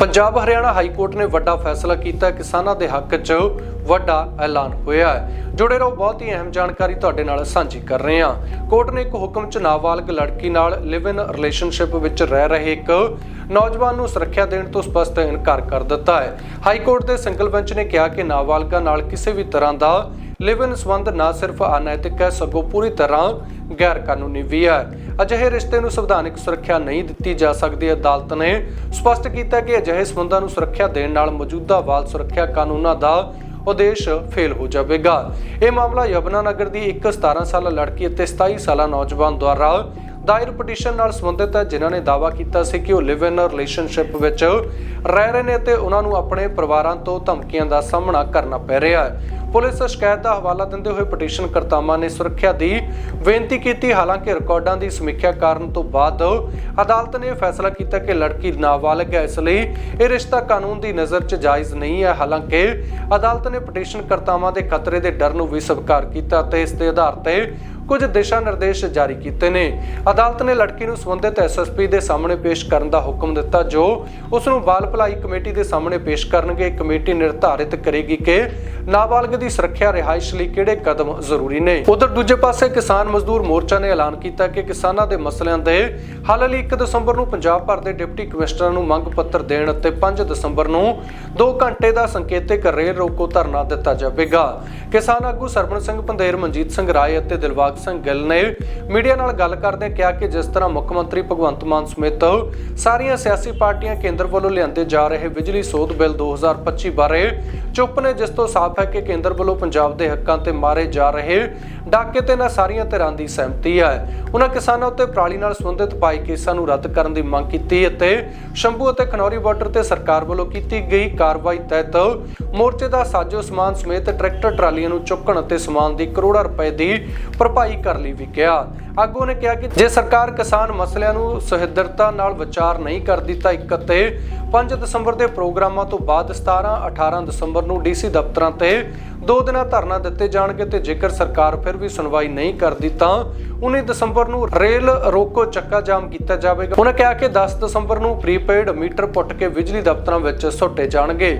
Punjab Haryana high court ਨੇ ਵੱਡਾ ਫੈਸਲਾ ਕੀਤਾ। ਕਿਸਾਨਾਂ ਦੇ ਹੱਕ 'ਚ ਵੱਡਾ ਐਲਾਨ ਹੋਇਆ ਹੈ। ਜੁੜੇ ਰਹੋ ਬਹੁਤ ਹੀ ਅਹਿਮ ਜਾਣਕਾਰੀ ਤੁਹਾਡੇ ਨਾਲ ਸਾਂਝੀ ਕਰ ਰਹੇ ਹਾਂ। ਕੋਰਟ ਨੇ ਇੱਕ ਹੁਕਮ 'ਚ ਨਾਬਾਲਗ ਲੜਕੀ ਨਾਲ ਲਿਵ ਇਨ ਰਿਲੇਸ਼ਨਸ਼ਿਪ ਵਿੱਚ ਰਹਿ ਰਹੇ ਇੱਕ ਨੌਜਵਾਨ ਨੂੰ ਸੁਰੱਖਿਆ ਦੇਣ ਤੋਂ ਸਪਸ਼ਟ ਇਨਕਾਰ ਕਰ ਦਿੱਤਾ ਹੈ। ਹਾਈ ਕੋਰਟ ਦੇ ਸਿੰਗਲ ਬੈਂਚ ਨੇ ਕਿਹਾ ਕਿ ਨਾਬਾਲਗਾ ਨਾਲ ਕਿਸੇ ਵੀ ਤਰ੍ਹਾਂ ਦਾ ਲਿਵ ਇਨ ਸੰਬੰਧ ਨਾ ਸਿਰਫ ਅਨੈਤਿਕ ਹੈ, ਸਗੋਂ ਪੂਰੀ ਤਰ੍ਹਾਂ ਗੈਰ ਕਾਨੂੰਨੀ ਵੀ ਹੈ। ਅਜਿਹੇ ਰਿਸ਼ਤੇ ਨੂੰ ਸੰਵਿਧਾਨਿਕ ਸੁਰੱਖਿਆ ਨਹੀਂ ਦਿੱਤੀ ਜਾ ਸਕਦੀ। ਅਦਾਲਤ ਨੇ ਸਪਸ਼ਟ ਕੀਤਾ ਕਿ ਅਜਿਹੇ ਸੰਬੰਧਾਂ ਨੂੰ ਸੁਰੱਖਿਆ ਦੇਣ ਨਾਲ ਮੌਜੂਦਾ ਬਾਲ ਸੁਰੱਖਿਆ ਕਾਨੂੰਨਾਂ ਦਾ ਉਦੇਸ਼ ਫੇਲ ਹੋ ਜਾਵੇਗਾ। ਇਹ ਮਾਮਲਾ ਯਮਨਾ ਨਗਰ ਦੀ ਇੱਕ 17 ਸਾਲਾ ਲੜਕੀ ਅਤੇ 27 ਸਾਲਾ ਨੌਜਵਾਨ ਦੁਆਰਾ ਦਾਇਰ ਪਟੀਸ਼ਨ ਨਾਲ ਸੰਬੰਧਿਤ ਹੈ, ਜਿਨ੍ਹਾਂ ਨੇ ਦਾਅਵਾ ਕੀਤਾ ਸੀ ਕਿ ਉਹ ਲਿਵ ਇਨ ਰਿਲੇਸ਼ਨਸ਼ਿਪ ਵਿੱਚ ਰਹਿ ਰਹੇ ਨੇ ਤੇ ਉਹਨਾਂ ਨੂੰ ਆਪਣੇ ਪਰਿਵਾਰਾਂ ਤੋਂ ਧਮਕੀਆਂ ਦਾ ਸਾਹਮਣਾ ਕਰਨਾ ਪੈ ਰਿਹਾ ਹੈ। ਪੁਲਿਸ ਸ਼ਿਕਾਇਤ ਦਾ ਹਵਾਲਾ ਦਿੰਦੇ ਹੋਏ ਪਟੀਸ਼ਨ ਕਰਤਾਵਾਂ ਨੇ ਸੁਰੱਖਿਆ ਦੀ ਬੇਨਤੀ ਕੀਤੀ। ਹਾਲਾਂਕਿ ਰਿਕਾਰਡਾਂ ਦੀ ਸਮੀਖਿਆ ਕਰਨ ਤੋਂ ਬਾਅਦ ਅਦਾਲਤ ਨੇ ਫੈਸਲਾ ਕੀਤਾ ਕਿ ਲੜਕੀ ਨਾਬਾਲਗ ਹੈ, ਇਸ ਲਈ ਇਹ ਰਿਸ਼ਤਾ ਕਾਨੂੰਨ ਦੀ ਨਜ਼ਰ 'ਚ ਜਾਇਜ਼ ਨਹੀਂ ਹੈ। ਹਾਲਾਂਕਿ ਅਦਾਲਤ ਨੇ ਪਟੀਸ਼ਨ ਕਰਤਾਵਾਂ ਦੇ ਖਤਰੇ ਦੇ ਡਰ ਨੂੰ ਵੀ ਸਵੀਕਾਰ ਕੀਤਾ ਤੇ ਇਸ ਦੇ ਆਧਾਰ ਤੇ ਕੁਝ ਦਿਸ਼ਾ ਨਿਰਦੇਸ਼ ਜਾਰੀ ਕੀਤੇ ਨੇ। ਅਦਾਲਤ ਨੇ ਲੜਕੀ ਨੂੰ ਸੰਬੰਧਿਤ ਐਸਐਸਪੀ ਦੇ ਸਾਹਮਣੇ ਪੇਸ਼ ਕਰਨ ਦਾ ਹੁਕਮ ਦਿੱਤਾ, ਜੋ ਉਸ ਨੂੰ ਬਾਲ ਭਲਾਈ ਕਮੇਟੀ ਦੇ ਸਾਹਮਣੇ ਪੇਸ਼ ਕਰਨਗੇ। ਕਮੇਟੀ ਨਿਰਧਾਰਿਤ ਕਰੇਗੀ ਕਿ ਨਾਬਾਲਗ ਦੀ ਸੁਰੱਖਿਆ ਰਿਹਾਇਸ਼ ਲਈ ਕਿਹੜੇ ਕਦਮ ਜ਼ਰੂਰੀ ਨੇ। ਉਧਰ ਦੂਜੇ ਪਾਸੇ ਕਿਸਾਨ ਮਜ਼ਦੂਰ ਮੋਰਚਾ ਨੇ ਐਲਾਨ ਕੀਤਾ ਕਿ ਕਿਸਾਨਾਂ ਦੇ ਮਸਲਿਆਂ ਦੇ ਹੱਲ ਲਈ 1 ਦਸੰਬਰ ਨੂੰ ਪੰਜਾਬ ਭਰ ਦੇ ਡਿਪਟੀ ਕਮਿਸ਼ਨਰਾਂ ਨੂੰ ਮੰਗ ਪੱਤਰ ਦੇਣ ਅਤੇ 5 ਦਸੰਬਰ ਨੂੰ 2 ਘੰਟੇ ਦਾ ਸੰਕੇਤਿਕ ਰੇਲ ਰੋਕੋ ਧਰਨਾ ਦਿੱਤਾ ਜਾਵੇਗਾ। ਕਿਸਾਨ ਆਗੂ ਸਰਬਣ ਸਿੰਘ, ਪੰਦੇਰ ਮਨਜੀਤ ਸਿੰਘ ਰਾਏ ਅਤੇ ਦਿਲਬਾਗ ਸਿੰਘ ਗਿੱਲ ਨੇ ਮੀਡੀਆ ਨਾਲ ਗੱਲ ਕਰਦਿਆਂ ਕਿਹਾ ਕਿ ਜਿਸ ਤਰ੍ਹਾਂ ਮੁੱਖ ਮੰਤਰੀ ਭਗਵੰਤ ਮਾਨ ਸਮੇਤ ਸਾਰੀਆਂ ਸਿਆਸੀ ਪਾਰਟੀਆਂ ਕੇਂਦਰ ਵੱਲੋਂ ਲਿਆਂਦੇ ਜਾ ਰਹੇ ਬਿਜਲੀ ਸੋਧ ਬਿੱਲ 2025 ਬਾਰੇ ਚੁੱਪ ਨੇ, ਜਿਸ ਤੋਂ ਸਾਫ਼ ਹੈ ਕਿ ਕੇਂਦਰ ਵੱਲੋਂ ਪੰਜਾਬ ਦੇ ਹੱਕਾਂ ਤੇ ਮਾਰੇ ਜਾ ਰਹੇ ਡਾਕੇ ਤੇ ਨਾ ਸਾਰੀਆਂ ਧਿਰਾਂ ਦੀ ਸਹਿਮਤੀ ਹੈ। ਉਹਨਾਂ ਕਿਸਾਨਾਂ ਉੱਤੇ ਪਰਾਲੀ ਨਾਲ ਸੰਬੰਧਿਤ ਪਾਈ ਕੇਸਾਂ ਨੂੰ ਰੱਦ ਕਰਨ ਦੀ ਮੰਗ ਕੀਤੀ ਅਤੇ ਸ਼ੰਭੂ ਅਤੇ ਖਨੌਰੀ ਬਾਰਡਰ ਤੇ ਸਰਕਾਰ ਵੱਲੋਂ ਕੀਤੀ ਗਈ ਕਾਰਵਾਈ ਤਹਿਤ ਮੋਰਚੇ ਦਾ ਸਾਜੋ ਸਮਾਨ ਸਮੇਤ ਟਰੈਕਟਰ ਟਰਾਲੀਆਂ ਨੂੰ ਚੁੱਕਣ ਅਤੇ ਸਮਾਨ ਦੀ ਕਰੋੜਾਂ ਰੁਪਏ ਦੀ ਭਰਪਾਈ ਕਰਨ ਲਈ ਵੀ ਕਿਹਾ। ਆਗੂ ਨੇ ਕਿਹਾ ਕਿ ਜੇ ਸਰਕਾਰ ਕਿਸਾਨ ਮਸਲਿਆਂ ਨੂੰ ਸਹਿਦਰਤਾ ਨਾਲ ਵਿਚਾਰ ਨਹੀਂ ਕਰਦੀ ਤਾਂ 1 ਅਤੇ 5 ਦਸੰਬਰ ਦੇ ਪ੍ਰੋਗਰਾਮਾਂ ਤੋਂ ਬਾਅਦ 17 18 ਦਸੰਬਰ ਨੂੰ ਡੀਸੀ ਦਫ਼ਤਰਾਂ ਤੇ ਦੋ ਦਿਨਾਂ ਧਰਨਾ ਦਿੱਤੇ ਜਾਣਗੇ ਤੇ ਜੇਕਰ ਸਰਕਾਰ ਫਿਰ ਵੀ ਸੁਣਵਾਈ ਨਹੀਂ ਕਰਦੀ ਤਾਂ 19 ਦਸੰਬਰ ਨੂੰ ਰੇਲ ਰੋਕੋ ਚੱਕਾ ਜਾਮ ਕੀਤਾ ਜਾਵੇਗਾ। ਉਹਨਾਂ ਕਿਹਾ ਕਿ 10 ਦਸੰਬਰ ਨੂੰ ਪ੍ਰੀਪੇਡ ਮੀਟਰ ਪੁੱਟ ਕੇ ਬਿਜਲੀ ਦਫ਼ਤਰਾਂ ਵਿੱਚ ਸੁੱਟੇ ਜਾਣਗੇ।